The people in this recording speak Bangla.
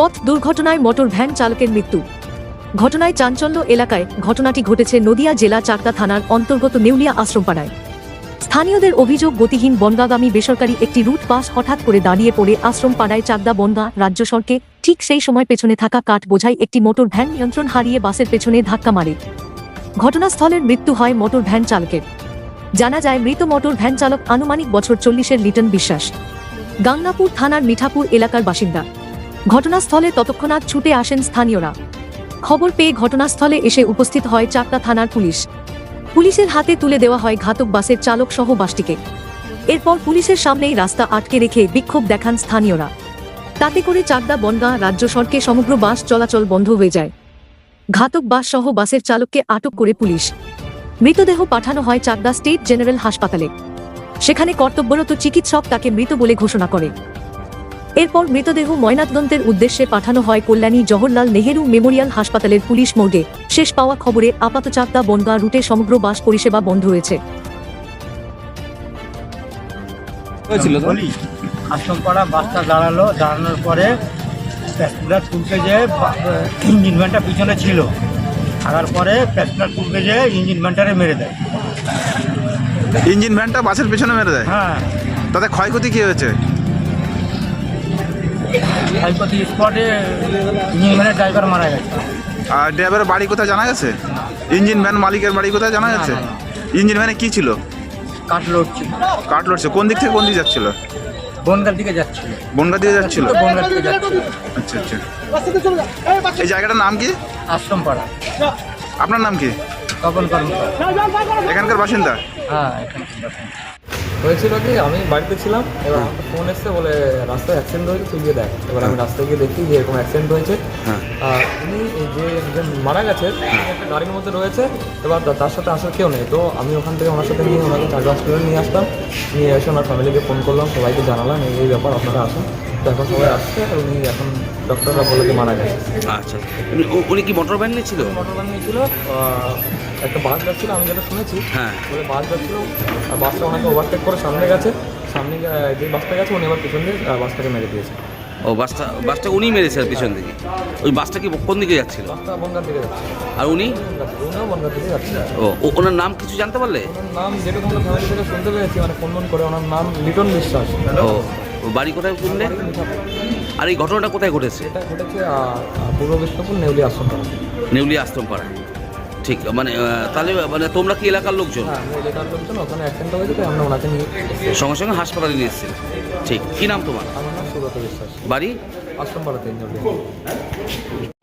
পথ দুর্ঘটনায় মোটর ভ্যান চালকের মৃত্যু। ঘটনায় চাঞ্চল্য এলাকায় ঘটনাটি ঘটেছে নদিয়া জেলা চাকদা থানার অন্তর্গত নেউলিয়া আশ্রমপাড়ায়। স্থানীয়দের অভিযোগ, গতিহীন বনগাগামী বেসরকারি একটি রুট বাস হঠাৎ করে দাঁড়িয়ে পড়ে আশ্রমপাড়ায় চাকদা বনগা রাজ্য সড়কে। ঠিক সেই সময় পেছনে থাকা কাঠ বোঝাই একটি মোটর ভ্যান নিয়ন্ত্রণ হারিয়ে বাসের পেছনে ধাক্কা মারে। ঘটনাস্থলের মৃত্যু হয় মোটর ভ্যান চালকের। জানা যায়, মৃত মোটর ভ্যান চালক আনুমানিক বছর চল্লিশের লিটন বিশ্বাস। গাংনাপুর থানার মিঠাপুর এলাকার বাসিন্দা। ঘটনাস্থলে ততক্ষণাৎ ছুটে আসেন স্থানীয়রা। খবর পেয়ে ঘটনাস্থলে এসে উপস্থিত হয় চাকদা থানার পুলিশ। পুলিশের হাতে তুলে দেওয়া হয় ঘাতক বাসের চালক সহ বাসটিকে। এরপর পুলিশের সামনেই রাস্তা আটকে রেখে বিক্ষোভ দেখান স্থানীয়রা। তাতে করে চাকদা, বনগাঁ রাজ্য সড়কে সমগ্র বাস চলাচল বন্ধ হয়ে যায়। ঘাতক বাস সহ বাসের চালককে আটক করে পুলিশ। মৃতদেহ পাঠানো হয় চাকদা স্টেট জেনারেল হাসপাতালে। সেখানে কর্তব্যরত চিকিৎসক তাকে মৃত বলে ঘোষণা করে। এরপর মৃতদেহ ময়নাতদন্তের উদ্দেশ্যে পাঠানো হয় কল্যাণী জওহরলাল নেহেরু মেমোরিয়াল হাসপাতালের পুলিশ মর্গে। শেষ পাওয়া খবরে আপাত চাকদা বনগাঁ রুটে সমগ্র বাস পরিষেবা বন্ধ রয়েছে। আশ্রমপাড়া বাসটা দাঁড়াল দাঁড়ানোর পরে প্যাসেঞ্জার তুলতে যেয়ে ইঞ্জিন ভ্যানটা পিছনে ছিল থাকার পরে প্যাসেঞ্জার তুলতে যেয়ে ইঞ্জিন ভ্যানটারে মেরে দেয়। ইঞ্জিন ভ্যানটা বাসের পেছনে মেরে দেয়? হ্যাঁ। তাতে ক্ষয়ক্ষতি কি হয়েছে? ক্ষয়ক্ষতি স্পটে ড্রাইভার মারা গেছে। আর ড্রাইভারের বাড়ি কোথায় জানা গেছে? ইঞ্জিন ভ্যান মালিকের বাড়ি কোথায় জানা গেছে? ইঞ্জিন ভ্যানে কি ছিল? কাঠ লড়ছিল কাঠ লড়ছে কোন দিক থেকে কোন দিক যাচ্ছিল? বনগার দিকে যাচ্ছিল। বনগা দিকে যাচ্ছিল? বনগার দিকে যাচ্ছিল। আচ্ছা আচ্ছা। এই জায়গাটার নাম কি? আশ্রমপাড়া। আপনার নাম কি? তপন কর্মকার। এখানকার বাসিন্দা? হ্যাঁ এখানকার বাসিন্দা। হয়েছিল কি আমি বাড়িতে ছিলাম এবার আমার ফোন এসছে বলে রাস্তায় অ্যাক্সিডেন্ট হয়েছে তুই গিয়ে দেখ। এবার আমি রাস্তায় গিয়ে দেখি যে এরকম অ্যাক্সিডেন্ট হয়েছে। হ্যাঁ। আর উনি এই যে যে মারা গেছে একটা গাড়ির মধ্যে রয়েছে এবার তার সাথে আসার কেউ নেই। তো আমি ওখান থেকে ওনার সাথে নিয়ে ওনাকে চার্জ হসপিটালে নিয়ে আসতাম। নিয়ে এসে ওনার ফ্যামিলিকে ফোন করলাম সবাইকে জানালাম এই ব্যাপার আপনারা আসুন। তো এখন সবাই আসছে আর উনি এখন ডক্টররা বলে যে মারা গেছে। আচ্ছা। উনি- কি মোটর ভ্যান নিয়েছিল মোটর ভ্যান নিয়েছিল একটা বাস যাচ্ছিল আমি যেটা শুনেছি হ্যাঁ। বাস যাচ্ছিল আর বাসটা ওনাকে ওভারটেক করে সামনে গেছে। সামনে যে বাসটা গেছে উনি এবার পিছন দিয়ে বাসটাকে মেরে দিয়েছে। ও বাসটা বাসটা উনি মেরেছে আর পিছন দিকে? ওই বাসটা কি কোন দিকে যাচ্ছিল? বাসটা বনগার দিকে আর উনি? উনিও বনগার দিকে যাচ্ছে ও ওনার নাম কিছু জানতে পারলে? ওনার নাম যেটুকু আমরা ফ্যামিলি থেকে শুনতে পেয়েছি মানে ফোন ফোন করে ওনার নাম লিটন বিশ্বাস। ও ও বাড়ি কোথায় শুনলে আর এই ঘটনাটা কোথায় ঘটেছে? এটা ঘটেছে পূর্ব বিষ্ণুপুর নেউলি আশ্রম নেউলি আশ্রম পাড়া ঠিক মানে তাহলে মানে তোমরা কি এলাকার লোকজন? হ্যাঁ এলাকার লোকজন ওখানে অ্যাক্সিডেন্ট হয়েছে তাই আমরা ওনাকে নিয়ে সঙ্গে সঙ্গে হাসপাতালে নিয়ে এসেছি ঠিক কি নাম তোমার? আমার নাম সুব্রত বিশ্বাস। বাড়ি? নেউলি